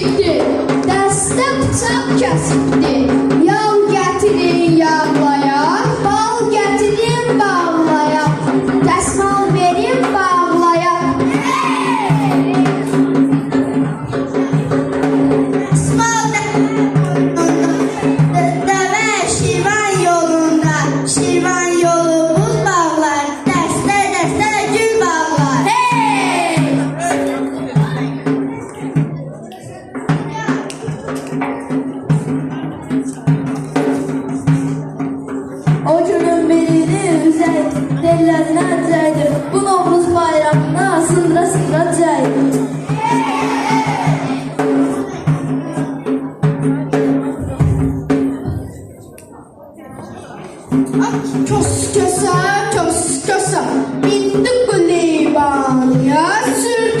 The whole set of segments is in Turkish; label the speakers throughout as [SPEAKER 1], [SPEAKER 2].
[SPEAKER 1] gitti. Dersten uzak
[SPEAKER 2] kesildi. Ocunun belini üzey, dellerine acaydı. Bu Novruz bayramına sındıra sındıra acaydı. Ah, kös köse, kös köse,
[SPEAKER 1] bindik bu libanıya, sürdü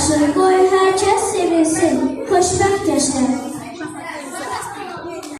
[SPEAKER 1] 水归